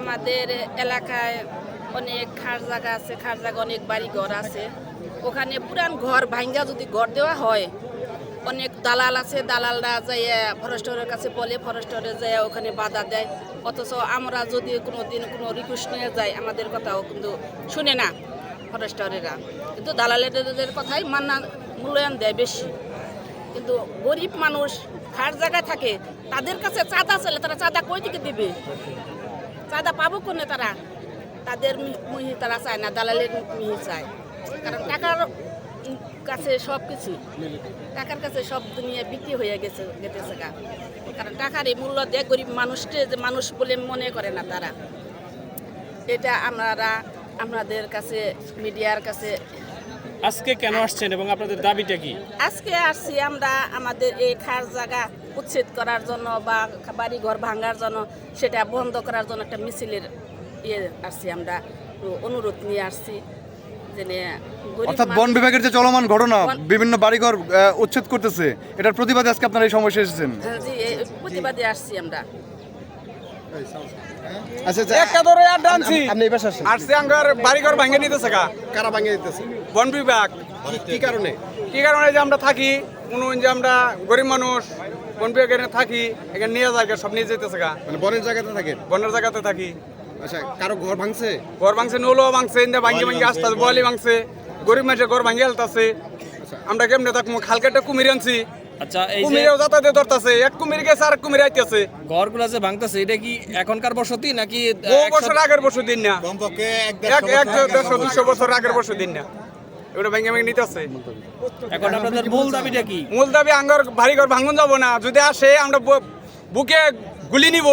আমাদের এলাকায় অনেক খাস জায়গা আছে খাস জায়গা অনেক বাড়ি ঘর আছে। ওখানে পুরান ঘর ভাঙ্গা যদি ঘর দেওয়া হয়, অনেক দালাল আছে, দালালরা যাইয়া ফরেস্টরের কাছে বলে, ফরেস্টরে যাইয়া ওখানে বাধা দেয়। অথচ আমরা যদি কোনো দিন কোনো রিকোয়েস্ট নিয়ে যাই, আমাদের কথাও কিন্তু শুনে না ফরেস্টরেরা। কিন্তু দালালের কথাই মান্না মূল্যায়ন দেয় বেশি। কিন্তু গরিব মানুষ খাস জায়গায় থাকে, তাদের কাছে চাঁদা চলে তারা চাঁদা কই থেকে দিবে? চাঁদা পাবো কোনে তারা? তাদের মিহি তারা চায় না, দালালের মিহি চায়। কারণ টাকার কাছে সব কিছু। টাকার কাছে সব দুনিয়া বিক্রি হয়ে গেছে, গেতেছে গা। কারণ টাকার এই মূল্য দেয় গরিব মানুষকে, যে মানুষ বলে মনে করে না তারা। এটা আমরা আমাদের কাছে, মিডিয়ার কাছে আজকে কেন আসছেন এবং আপনাদের দাবিটা কি? আজকে আসছি আমরা আমাদের এই খাস জায়গা উচ্ছেদ করার জন্য বা বাড়ি ঘর ভাঙার জন্য সেটা বন্ধ করার জন্য একটা মিছিলের ইয়ে আসছি আমরা অনুরোধ নিয়ে আসছি অর্থাৎ বন বিভাগের যে চলমান ঘটনা বিভিন্ন বাড়িঘর উচ্ছেদ করতেছে এটার প্রতিবাদে আজকে আপনারা এই সমাবেশে এসেছেন? হ্যাঁ, প্রতিবাদে আসছি আমরা। আচ্ছা আচ্ছা। একটা ধরে আড্ডা আনছি আপনি এই পাশে আসেন। আসছে আঙ্গার বাড়িঘর ভাঙে নিতেছে কারা দিতেছে? বন বিভাগ। কি কারণে? কি কারণে যে আমরা থাকি? কোনো যে আমরা গরিব মানুষ বন বিভাগ এখানে থাকি এখানে নিয়ে যায় সব নিয়ে যেতেছে মানে বনের জায়গাতে থাকেন বনের জায়গাতে থাকি। আচ্ছা কারও ঘর ভাঙছে? ঘর ভাঙছে নৌলো ভাঙছে ইন্দা ভাঙ্গি ভাঙ্গি আসতে বলি ভাঙছে। গরিব মানুষের ঘর আলতাছে। আমরা কেমনে থাকব খালকেটা কুমির আনছি। আচ্ছা এই যে কুমিরেও যাতায়াতে ধরতাছে এক কুমির গেছে আর এক কুমির আইতেছে। ঘরগুলো যে ভাঙতেছে এটা কি এখনকার বসতি নাকি বহু বছর আগের বছর দিন না। কমপক্ষে এক দেড়শো দুশো বছর আগের দিন না। ওটা ভেঙে ভেঙে নিতেছে। এখন আপনাদের মূল দাবিটা কি? মূল দাবি আঙ্গার ভারী ঘর ভাঙন যাব না। যদি আসে আমরা বুকে গুলি নিব।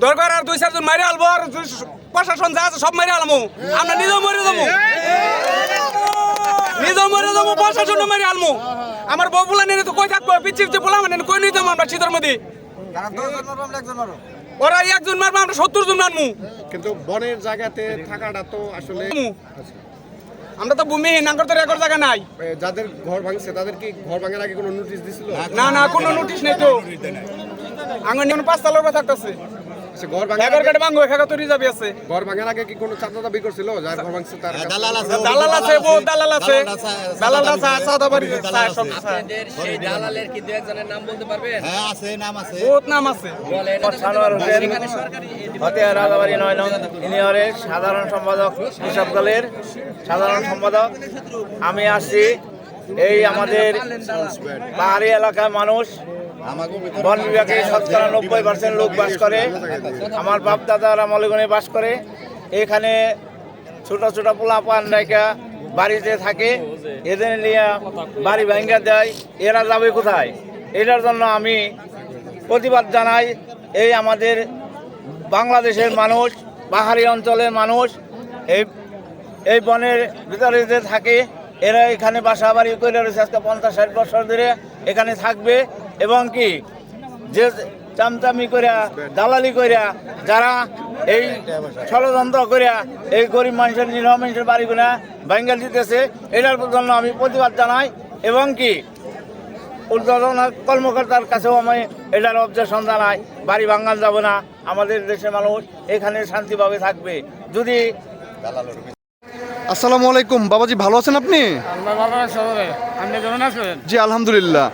দরকার আর দুই চারজন মারি আলবো আর দুই- প্রশাসন যা আছে সব মারি আলমু। আমরা নিজেও মরে যাব। মরে যাব প্রশাসন মারি আলমু আমার বউ বলে নিয়ে তো কই থাকব? পিচ্ছি পিচ্ছি বলা মানে কই নিয়ে যাব আমরা শীতের মধ্যে? ওরা একজন মারবো আমরা সত্তর জন মারমু কিন্তু বনের জায়গাতে থাকাটা তো আসলে। আমরা তো ভূমিহীন আঙ্গার তো রেকর্ড জায়গা নাই। যাদের ঘর ভাঙছে তাদের কি ঘর ভাঙার আগে কোনো নোটিশ দিছিল? না না কোনো নোটিশ নেই তো। আঙ্গন পাঁচতলার উপরে থাকতেছে। ঘর একা তো রিজার্ভ আছে। ঘর ভাঙার আগে কি কোনো চাঁদা দাবি করছিল? যার ঘর ভাঙছে তার কাছে? দালাল আছে বহু দালাল আছে দালাল আছে। সাদা বাড়ি সব সেই দালালের কি দু একজনের নাম বলতে পারবেন? বহুত নাম আছে। সানোয়ার হোসেন হতিয়া রাজাবাড়ি নয় নং ইউনিয়নের সাধারণ সম্পাদক কৃষক দলের সাধারণ সম্পাদক। আমি আসছি এই আমাদের পাহাড়ি এলাকার মানুষ। বন বিভাগে শতকরা নব্বই পার্সেন্ট লোক বাস করে, আমার বাপ দাদারা মলিগণে বাস করে। এখানে ছোট ছোট পোলা পান রেখা বাড়িতে থাকে, এদের নিয়ে বাড়ি ভাঙ্গা দেয়, এরা যাবে কোথায়? এটার জন্য আমি প্রতিবাদ জানাই, এই আমাদের বাংলাদেশের মানুষ, পাহাড়ি অঞ্চলের মানুষ, এই এই বনের ভিতরে যে থাকে, এরা এখানে বাসা বাড়ি করে রয়েছে আজকে পঞ্চাশ ষাট বছর ধরে এখানে থাকবে। এবং কি যে চামচামি করিয়া দালালি করিয়া যারা এই ষড়যন্ত্র করিয়া এই গরিব মানুষের নিরহ মানুষের বাড়িগুলা ভাঙ্গা দিতেছে এটার জন্য আমি প্রতিবাদ জানাই এবং কি উদ্বোধন কর্মকর্তার কাছেও আমি এটার অবজেকশন জানাই বাড়ি ভাঙ্গাল যাব না আমাদের দেশের মানুষ এখানে শান্তিভাবে থাকবে। যদি আসসালামু আলাইকুম বাবাজি ভালো আছেন আপনি? আপনি কেমন আছেন? জি আলহামদুলিল্লাহ।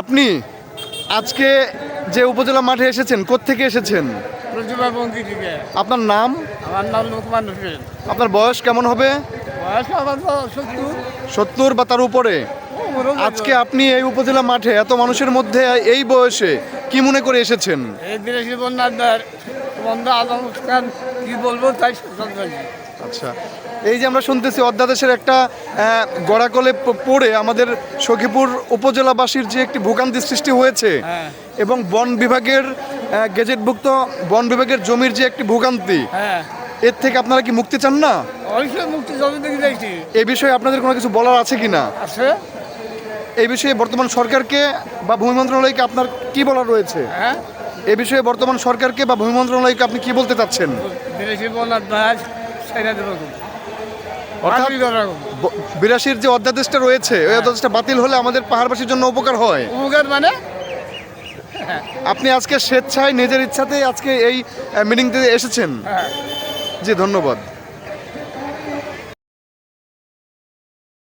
আপনি আজকে যে উপজেলা মাঠে এসেছেন কোত্থেকে এসেছেন? আপনার নাম? আমার নাম লোকমান হোসেন। আপনার বয়স কেমন হবে? সত্তর। বা তার উপরে? আজকে আপনি এই উপজেলা মাঠে এত মানুষের মধ্যে এই বয়সে কি মনে করে এসেছেন? কি বলব তাই আচ্ছা। এই যে আমরা শুনতেছি অধ্যাদেশের একটা গড়াকলে পড়ে আমাদের সখীপুর উপজেলাবাসীর যে একটি ভোগান্তি সৃষ্টি হয়েছে হ্যাঁ। এবং বন বিভাগের গেজেটভুক্ত বন বিভাগের জমির যে একটি ভোগান্তি হ্যাঁ। এর থেকে আপনারা কি মুক্তি চান না? মুক্তি এই বিষয়ে আপনাদের কোনো কিছু বলার আছে কি না আছে। এই বিষয়ে বর্তমান সরকারকে বা ভূমি মন্ত্রণালয়কে আপনার কি বলার রয়েছে? হ্যাঁ। এই বিষয়ে বর্তমান সরকারকে বা ভূমি মন্ত্রণালয়কে আপনি কি বলতে চাচ্ছেন? ব- বিরাশির যে অধ্যাদেশটা রয়েছে ওই অধ্যাদেশটা বাতিল হলে আমাদের পাহাড়বাসীর জন্য উপকার হয়। উপকার মানে? আপনি আজকে স্বেচ্ছায় নিজের ইচ্ছাতেই আজকে এই মিটিংতে এসেছেন। জি ধন্যবাদ।